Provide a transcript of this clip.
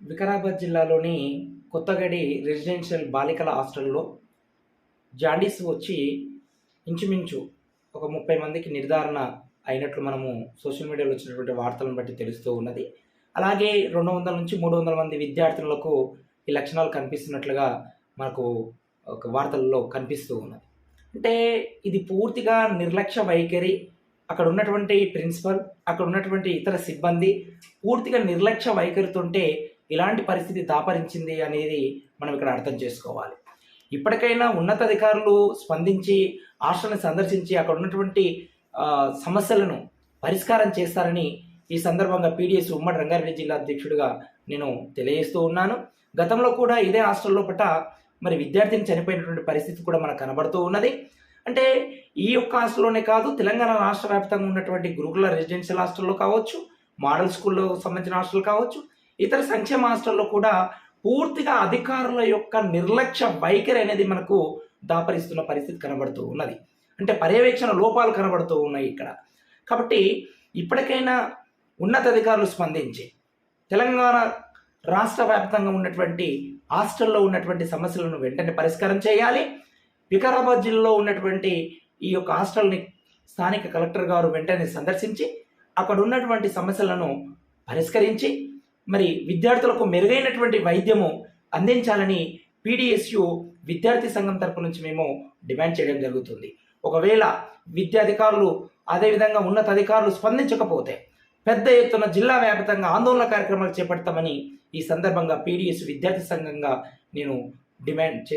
వికారాబాద్ జిల్లాలోని కొత్తగడి రెసిడెన్షియల్ బాలికల హాస్టల్లో జాండీస్ వచ్చి ఇంచుమించు ఒక ముప్పై మందికి నిర్ధారణ అయినట్లు మనము సోషల్ మీడియాలో వచ్చినటువంటి వార్తలను బట్టి తెలుస్తూ ఉన్నది. అలాగే రెండు వందల నుంచి మూడు వందల మంది విద్యార్థులకు ఈ లక్షణాలు కనిపిస్తున్నట్లుగా మనకు ఒక వార్తల్లో కనిపిస్తూ ఉన్నది. అంటే ఇది పూర్తిగా నిర్లక్ష్య వైఖరి. అక్కడ ఉన్నటువంటి ప్రిన్సిపల్ అక్కడ ఉన్నటువంటి ఇతర సిబ్బంది పూర్తిగా నిర్లక్ష్య వైఖరితుంటే ఇలాంటి పరిస్థితి దాపరించింది అనేది మనం ఇక్కడ అర్థం చేసుకోవాలి. ఇప్పటికైనా ఉన్నతాధికారులు స్పందించి హాస్టల్ని సందర్శించి అక్కడ ఉన్నటువంటి సమస్యలను పరిష్కారం చేస్తారని ఈ సందర్భంగా పీడిఎస్ ఉమ్మడి రంగారెడ్డి జిల్లా అధ్యక్షుడిగా నేను తెలియజేస్తూ ఉన్నాను. గతంలో కూడా ఇదే హాస్టల్లో పట మరి విద్యార్థిని చనిపోయినటువంటి పరిస్థితి కూడా మనకు కనబడుతూ ఉన్నది. అంటే ఈ యొక్క హాస్టల్లోనే కాదు తెలంగాణ రాష్ట్ర వ్యాప్తంగా ఉన్నటువంటి గురుకుల రెసిడెన్షియల్ హాస్టల్లో కావచ్చు మోడల్ స్కూల్లో సంబంధించిన హాస్టల్ కావచ్చు ఇతర సంక్షేమ హాస్టల్లో కూడా పూర్తిగా అధికారుల యొక్క నిర్లక్ష్య వైఖరి అనేది మనకు దాపరిస్తున్న పరిస్థితి కనబడుతూ ఉన్నది. అంటే పర్యవేక్షణ లోపాలు కనబడుతూ ఉన్నాయి ఇక్కడ. కాబట్టి ఇప్పటికైనా ఉన్నతాధికారులు స్పందించి తెలంగాణ రాష్ట్ర వ్యాప్తంగా ఉన్నటువంటి హాస్టల్లో ఉన్నటువంటి సమస్యలను వెంటనే పరిష్కారం చేయాలి. వికారాబాద్ జిల్లాలో ఉన్నటువంటి ఈ యొక్క హాస్టల్ని స్థానిక కలెక్టర్ గారు వెంటనే సందర్శించి అక్కడ ఉన్నటువంటి సమస్యలను పరిష్కరించి మరి విద్యార్థులకు మెరుగైనటువంటి వైద్యము అందించాలని పీడిఎస్యు విద్యార్థి సంఘం తరపు నుంచి మేము డిమాండ్ చేయడం జరుగుతుంది. ఒకవేళ విద్యాధికారులు అదేవిధంగా ఉన్నతాధికారులు స్పందించకపోతే పెద్ద ఎత్తున జిల్లా వ్యాప్తంగా ఆందోళన కార్యక్రమాలు చేపడతామని ఈ సందర్భంగా పీడిఎస్ విద్యార్థి సంఘంగా నేను డిమాండ్ చేస్తున్నాను.